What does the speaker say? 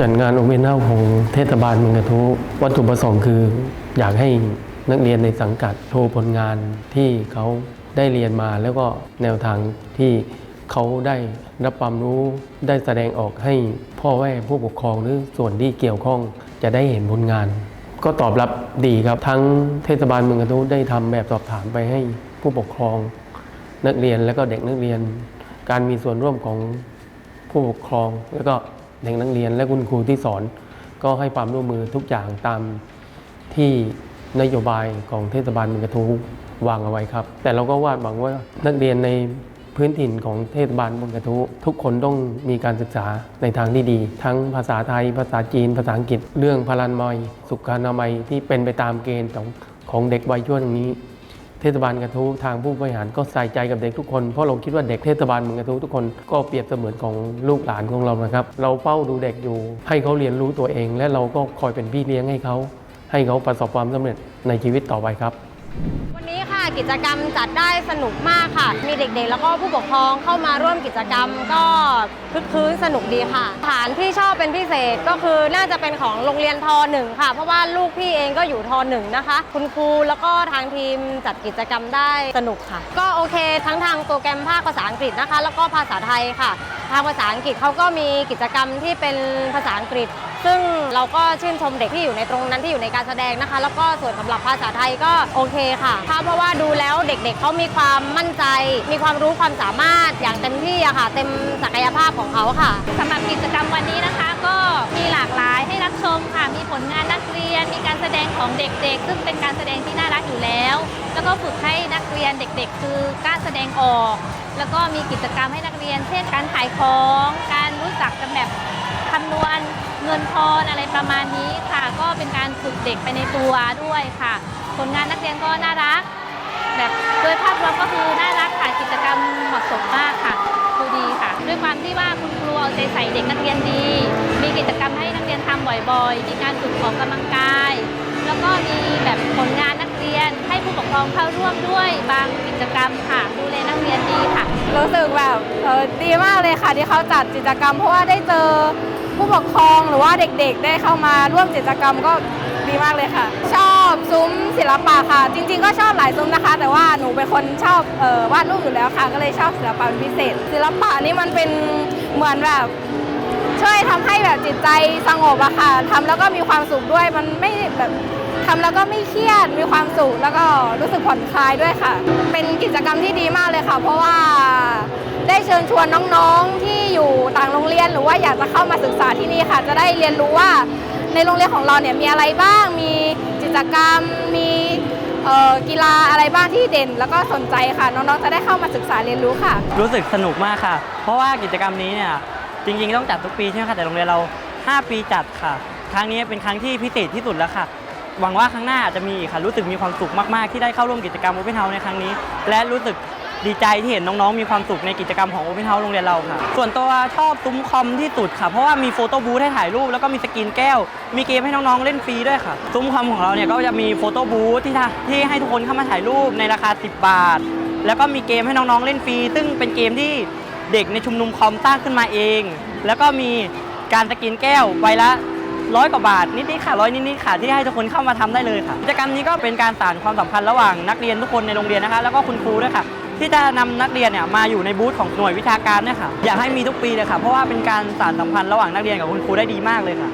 จัดงานโอเ n น o ของเทศบาลเมืองกระทู้วัตถุประสงค์คือ อยากให้นักเรียนในสังกัดโชว์ผลงานที่เขาได้เรียนมาแล้วก็แนวทางที่เขาได้รับความรู้ได้แสดงออกให้พ่อแม่ผู้ปกครองหรือส่วนที่เกี่ยวข้องจะได้เห็นผลงาน ก็ตอบรับดีครับ ทั้งเทศบาลเมืองกระทู้ได้ทำแบบสอบถามไปให้ผู้ปกครอง นักเรียนและก็เด็กนักเรียน การมีส่วนร่วมของผู้ปกครองแล้วก็ เด็กนักเรียนและคุณครูที่สอน ก็ให้ความร่วมมือทุกอย่างตามที่นโยบายของเทศบาลเมืองกระทู้วางเอาไว้ครับ แต่เราก็วาดหวังว่านักเรียนในพื้นถิ่นของเทศบาลเมืองกระทู้ทุกคนต้องมีการศึกษาในทางที่ดี ทั้งภาษาไทย ภาษาจีน ภาษาอังกฤษ เรื่องพลานมัยสุขอนามัยที่เป็นไปตามเกณฑ์ของของเด็กวัยช่วงนี้ เทศบาลกระทู้ทางผู้บริหารก็ใส่ใจกับเด็กทุกคน เพราะเราคิดว่าเด็กเทศบาลเมืองกระทู้ทุกคนก็เปรียบเสมือนของลูกหลานของเรานะครับ เราเฝ้าดูเด็กอยู่ ให้เขาเรียนรู้ตัวเอง และเราก็คอยเป็นพี่เลี้ยงให้เขา ให้เขาประสบความสำเร็จในชีวิตต่อไปครับ วันนี้ กิจกรรมจัดได้สนุกมากค่ะ มีเด็กๆ แล้วก็ผู้ปกครองเข้ามาร่วมกิจกรรมก็คึกคืนสนุกดีค่ะฐานที่ชอบเป็นพิเศษก็คือน่าจะเป็นของโรงเรียนทหนึ่งค่ะ เพราะว่าลูกพี่เองก็อยู่ทหนึ่งนะคะ คุณครูแล้วก็ทางทีมจัดกิจกรรมได้สนุกค่ะ ก็โอเค ทั้งทางโปรแกรมภาคภาษาอังกฤษนะคะ แล้วก็ภาษาไทยค่ะ ทางภาษาอังกฤษเขาก็มีกิจกรรมที่เป็นภาษาอังกฤษ ซึ่งเราก็ชื่นชมเด็กที่อยู่ในตรงนั้นที่อยู่ในการแสดงนะคะ แล้วก็ส่วนสำหรับภาษาไทยก็โอเคค่ะเพราะว่าดูแล้วเด็กๆเขามีความมั่นใจ มีความรู้ความสามารถอย่างเต็มที่อะค่ะ เต็มศักยภาพของเขาค่ะสำหรับกิจกรรมวันนี้นะคะ ก็มีหลากหลายให้รับชมค่ะ มีผลงานนักเรียน มีการแสดงของเด็กๆ ซึ่งเป็นการแสดงที่น่ารักอยู่แล้ว แล้วก็ฝึกให้นักเรียนเด็กๆ คือกล้าแสดงออก แล้วก็มีกิจกรรมให้นักเรียน เช่นการขายของ การรู้จักกันแบบ คำนวณเงินทอนอะไรประมาณนี้ค่ะ ก็เป็นการฝึกเด็กไปในตัวด้วยค่ะ ผลงานนักเรียนก็น่ารัก แบบโดยภาพรวมก็คือน่ารักค่ะกิจกรรมเหมาะสมมากค่ะดูดีค่ะ ด้วยความที่ว่าคุณครูเอาใจใส่เด็กนักเรียนดี มีกิจกรรมให้นักเรียนทำบ่อยๆ มีการฝึกออกกำลังกาย แล้วก็มีแบบผลงานนักเรียนให้ผู้ปกครองเข้าร่วมด้วยบางกิจกรรมค่ะ ดูแลนักเรียนดีค่ะ รู้สึกแบบเออดีมากเลยค่ะที่เขาจัดกิจกรรมเพราะว่าได้เจอ ผู้ปกครองหรือว่าเด็กๆ ได้เข้ามาร่วมกิจกรรมก็ดีมากเลยค่ะ ชอบซุ้มศิลปะค่ะ จริง ๆ ก็ชอบหลายซุ้มนะคะ แต่ว่าหนูเป็นคนชอบออวาดรูปอยู่แล้วค่ะ ก็เลยชอบศิลปะเป็นพิเศษ ศิลปะนี่มันเป็นเหมือนแบบ ช่วยทำให้แบบจิตใจสงบอะค่ะทำแล้วก็มีความสุขด้วยมันไม่แบบทำแล้วก็ไม่เครียดมีความสุขแล้วก็รู้สึกผ่อนคลายด้วยค่ะ เป็นกิจกรรมที่ดีมากเลยค่ะ เพราะว่าได้เชิญชวนน้องๆที่อยู่ต่างโรงเรียนหรือว่าอยากจะเข้ามาศึกษาที่นี่ค่ะ จะได้เรียนรู้ว่าในโรงเรียนของเราเนี่ยมีอะไรบ้าง มีกิจกรรม มีกีฬาอะไรบ้างที่เด่น แล้วก็สนใจค่ะ น้องๆจะได้เข้ามาศึกษาเรียนรู้ค่ะ รู้สึกสนุกมากค่ะ เพราะว่ากิจกรรมนี้เนี่ย จริงๆ ต้องจัดทุกปีใช่ไหมคะแต่โรงเรียนเรา 5 ปีจัดค่ะ ครั้งนี้เป็นครั้งที่พิเศษที่สุดแล้วค่ะ หวังว่าครั้งหน้าอาจจะมีอีกค่ะรู้สึกมีความสุขมากๆที่ได้เข้าร่วมกิจกรรม Open House ในครั้งนี้ และรู้สึกดีใจที่เห็นน้องๆ มีความสุขในกิจกรรมของ Open House โรงเรียนเราค่ะ ส่วนตัวชอบซุ้มคอมที่สุดค่ะ เพราะว่ามีโฟโต้บูธให้ถ่ายรูปแล้วก็มีสกรีนแก้ว มีเกมให้น้องๆ เล่นฟรีด้วยค่ะ ซุ้มคอมของเราเนี่ยก็จะมีโฟโต้บูธที่ท่าที่ให้ทุกคนเข้ามาถ่ายรูปในราคา 10 บาท แล้วก็มีเกมให้น้องๆ เล่นฟรี ซึ่งเป็นเกมที่ เด็กในชุมนุมคอมสร้างขึ้นมาเอง แล้วก็มีการสกินแก้วใบละร้อยกว่าบาทนิดๆค่ะร้อยนิดๆค่ะที่ให้ทุกคนเข้ามาทำได้เลยค่ะกิจกรรมนี้ก็เป็นการสานความสัมพันธ์ระหว่างนักเรียนทุกคนในโรงเรียนนะคะ แล้วก็คุณครูด้วยค่ะ ที่จะนำนักเรียนเนี่ยมาอยู่ในบูธของหน่วยวิชาการเนี่ยค่ะอยากให้มีทุกปีเลยค่ะเพราะว่าเป็นการสานสัมพันธ์ระหว่างนักเรียนกับคุณครูได้ดีมากเลยค่ะ